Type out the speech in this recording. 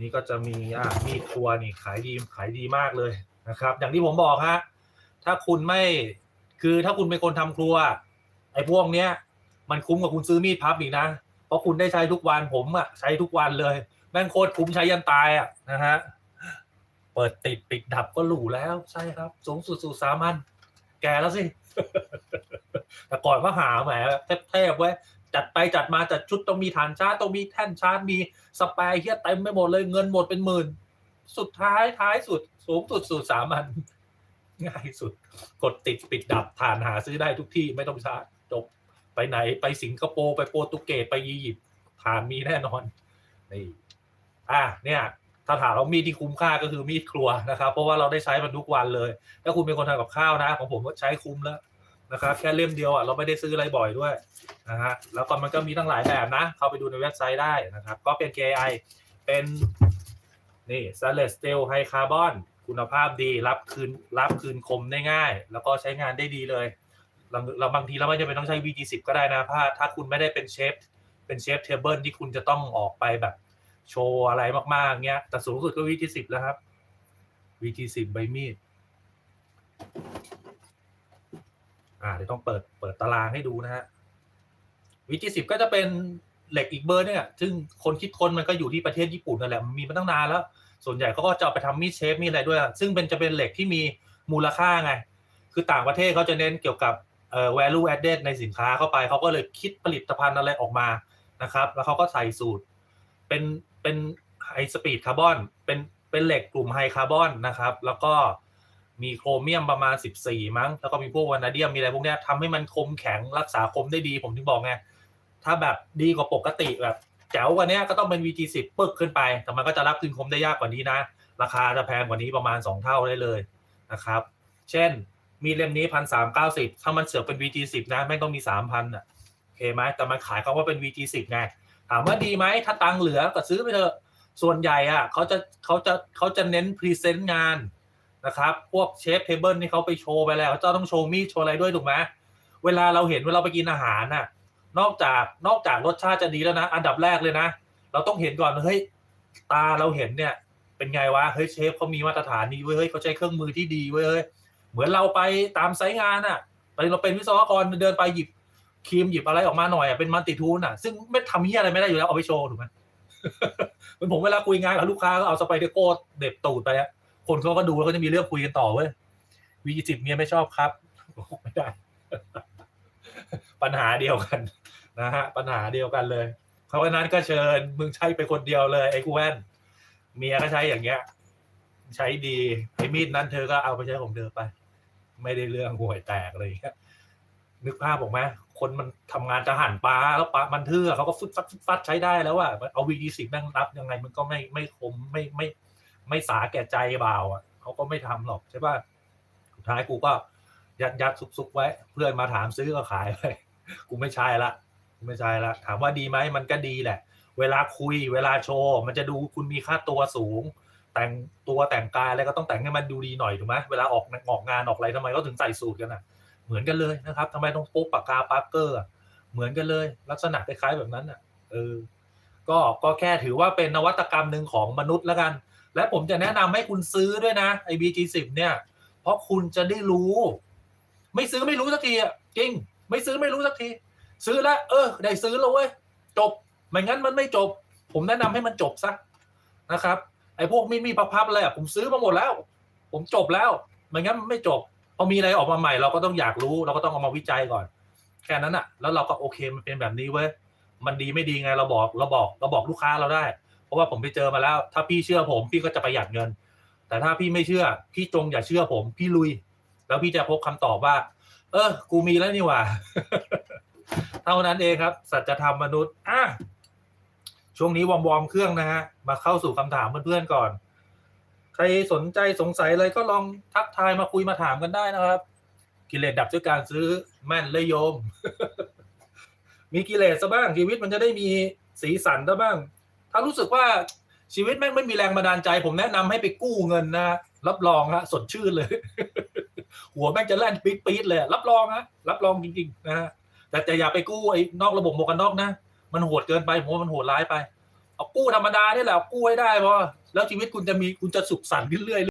นี่ก็จะมีอะมีดครัวนี่ขายดีขายดีมากเลยนะครับ อย่างที่ผมบอกฮะถ้าคุณไม่คือถ้าคุณเป็นคนทำครัว ไอ้พวกเนี้ย มันคุ้มกับคุณซื้อมีดพับอีกนะ เพราะคุณได้ใช้ทุกวันผมอะใช้ทุกวันเลย แม่งโคตรคุ้มใช้ยันตายอะนะฮะเปิดติดปิดดับก็หรูแล้วใช่ครับ สูงสุดสู่สามัญแกแล้วสิแต่ก่อนก็หาแหมเทพๆไว้ จัดไปจัดมาจัดชุดต้องมีฐานชาร์จต้องมีแท่นชาร์จมีสแปร์เฮียเต็มไปหมดเลยเงินหมดเป็นหมื่น สุดท้ายท้ายสุด สูงสุดสู่สามัญง่ายสุด กดติดปิดดับฐานหาซื้อได้ทุกที่ไม่ต้องชาร์จจบไปไหนไปสิงคโปร์ไปโปรตุเกสไปยียิปต์ฐานมีแน่นอนนี่อะเนี่ยถ้าถามเรามีดที่คุ้มค่าก็คือมีดครัวนะครับ เพราะว่าเราได้ใช้มันทุกวันเลย ถ้าคุณเป็นคนทำกับข้าวนะ ของผมก็ใช้คุ้มแล้ว นะครับแค่เล่มเดียวอะเราไม่ได้ซื้ออะไรบ่อยด้วยนะฮะแล้วก็มันก็มีตั้งหลายแบบนะ เข้าไปดูในเว็บไซต์ได้นะครับ ก็เป็น KI เป็นนี่ stainless steel high carbon คุณภาพดีรับคืนรับคืนคมได้ง่าย แล้วก็ใช้งานได้ดีเลยเราเราบางทีเราไม่จำเป็นต้องใช้ VG10 ก็ได้นะถ้าถ้าคุณไม่ได้เป็นเชฟเป็นเชฟเทเบิลที่คุณจะต้องออกไปแบบ โชว์อะไรมากๆเงี้ยแต่สูงสุดก็ VG10 แล้วครับ VG10 ใบมีด อ่าเดี๋ยวต้องเปิดเปิดตารางให้ดูนะฮะ VG10 ก็จะเป็นเหล็กอีกเบอร์เนี่ยซึ่งคนคิดค้นมันก็อยู่ที่ประเทศญี่ปุ่นนั่นแหละมันมีมาตั้งนานแล้ว ส่วนใหญ่เขาก็จะเอาไปทำมีดเชฟมีอะไรด้วย ซึ่งเป็นจะเป็นเหล็กที่มีมูลค่าไง คือต่างประเทศเขาจะเน้นเกี่ยวกับเอ่อ value added ในสินค้าเข้าไป เขาก็เลยคิดผลิตภัณฑ์อะไรออกมานะครับ แล้วเขาก็ใส่สูตร เป็นเป็นไฮสปีดคาร์บอนเป็นเป็นเหล็กกลุ่มไฮคาร์บอนนะครับ แล้วก็ มีโครเมียมประมาณ 14 มั้ง แล้วก็มีพวกวานาเดียมมีอะไรพวกเนี้ยทำให้มันคมแข็งรักษาคมได้ดี ผมถึงบอกไง ถ้าแบบดีกว่าปกติแบบแจ๋วกว่าเนี้ยก็ต้องเป็น VG10 ปึกขึ้นไป แต่มันก็จะรับคืนคมได้ยากกว่านี้นะ ราคาจะแพงกว่านี้ประมาณ 2 เท่าได้เลยนะครับ เช่น มีเล่มนี้พันสามเก้าสิบถ้ามันเสือกเป็น VG10 นะแม่งต้องมีสามพันอะโอเคไหมแต่มันขายเขาว่าเป็น VG10 ไงถามว่าดีไหมถ้าตังเหลือก็ซื้อไปเถอะส่วนใหญ่อะเขาจะเขาจะเขาจะเน้นพรีเซนต์งาน นะครับพวกเชฟเทเบิลที่เขาไปโชว์ไปแล้วเขาต้องโชว์มีดโชว์อะไรด้วยถูกไหมเวลาเราเห็นเวลาเราไปกินอาหารน่ะนอกจากนอกจากรสชาติจะดีแล้วนะ อันดับแรกเลยนะ เราต้องเห็นก่อนเฮ้ยตาเราเห็นเนี่ย เป็นไงวะเฮ้ยเชฟเขามีมาตรฐานดีเว้ยเฮ้ยเขาใช้เครื่องมือที่ดีเว้ยเฮ้ยเหมือนเราไปตามไซต์งานอะไปเราเป็นวิศวกรเดินไปหยิบครีมหยิบอะไรออกมาหน่อยอะเป็นมัลติทูนอะ ซึ่งไม่ทำเฮียอะไรไม่ได้อยู่แล้วเอาไปโชว์ถูกไหมเหมือนผมเวลาคุยงานกับลูกค้าก็เอาสไปเดอร์โก้เด็บตูดไปอะ คนเขาก็ดูแล้วก็จะมีเรื่องคุยกันต่อเว้ยวีจิตเมียไม่ชอบครับไม่ได้ ปัญหาเดียวกันนะฮะปัญหาเดียวกันเลยเพราะฉะนั้นก็เชิญมึงใช้ไปคนเดียวเลย ไอ้กูแว่นเมียก็ใช้อย่างเงี้ย ใช้ดีไอ้มีดนั้นเธอก็เอาไปใช้ของเธอไป ไม่ได้เรื่องห่วยแตกอะไรเงี้ยนึกภาพออกไหมคนมันทำงานจะหั่นปลาแล้วปลามันเทื่อเขาก็ฟึดฟัดฟึดฟัดใช้ได้แล้วอะเอาวีดีสิบนั่งรับยังไงมันก็ไม่ไม่คมไม่ไม่ไไม่สาแก่ใจเบาอะเขาก็ไม่ทำหรอกใช่ป่ะสุดท้ายกูก็ยัดยัดซุกๆไว้ เพื่อนมาถามซื้อก็ขายไปกูไม่ใช่ละกูไม่ใช่ละถามว่าดีไหมมันก็ดีแหละ เวลาคุย เวลาโชว์มันจะดูคุณมีค่าตัวสูง แต่งตัวแต่งกายอะไรก็ต้องแต่งให้มันดูดีหน่อยถูกไหมเวลาออกออกงานออกอะไรทำไมเขาถึงใส่สูทกันอะ เหมือนกันเลยนะครับทำไมต้องพกปากกาปาร์เกอร์เหมือนกันเลย ลักษณะคล้ายๆแบบนั้นอะ เออ ก็ก็แค่ถือว่าเป็นนวัตกรรมหนึ่งของมนุษย์แล้วกัน และผมจะแนะนำให้คุณซื้อด้วยนะไอ้ BG10 เนี่ย เพราะคุณจะได้รู้ ไม่ซื้อไม่รู้สักทีอะจริง ไม่ซื้อไม่รู้สักที ซื้อแล้ว เออ ได้ซื้อแล้วเว้ยจบไม่งั้นมันไม่จบ ผมแนะนำให้มันจบซะนะครับ ไอ้พวกมีมีพับๆอะไรอะผมซื้อมาหมดแล้ว ผมจบแล้วไม่งั้นมันไม่จบพอมีอะไรออกมาใหม่เราก็ต้องอยากรู้ เราก็ต้องเอามาวิจัยก่อน แค่นั้นอะ แล้วเราก็โอเคมันเป็นแบบนี้เว้ยมันดีไม่ดีไงเราบอกเราบอกเราบอกลูกค้าเราได้ เพราะว่าผมไปเจอมาแล้ว ถ้าพี่เชื่อผมพี่ก็จะประหยัดเงิน แต่ถ้าพี่ไม่เชื่อ พี่จงอย่าเชื่อผม พี่ลุย แล้วพี่จะพบคำตอบว่า เออ กูมีแล้วนี่หว่า เท่านั้นเองครับ สัจธรรมมนุษย์อะช่วงนี้วอมวอมเครื่องนะฮะ มาเข้าสู่คำถามเพื่อนๆก่อน ใครสนใจสงสัยอะไรก็ลองทักทายมาคุยมาถามกันได้นะครับ กิเลสดับด้วยการซื้อแม่นเลยโยม มีกิเลสซะบ้างชีวิตมันจะได้มีสีสันซะบ้าง ถ้ารู้สึกว่าชีวิตแม่งไม่มีแรงบันดาลใจ ผมแนะนำให้ไปกู้เงินนะรับรองฮะสดชื่นเลย หัวแม่งจะแล่นปี๊ดปี๊ดเลยรับรองฮะรับรองจริงๆนะฮะแต่แต่อย่าไปกู้ไอ้นอกระบบหมวกกันน็อกนะมันโหดเกินไปผมว่ามันโหดร้ายไปเอากู้ธรรมดาได้แหละกู้ให้ได้พอแล้วชีวิตคุณจะมีคุณจะสุขสันต์ขึ้นเรื่อย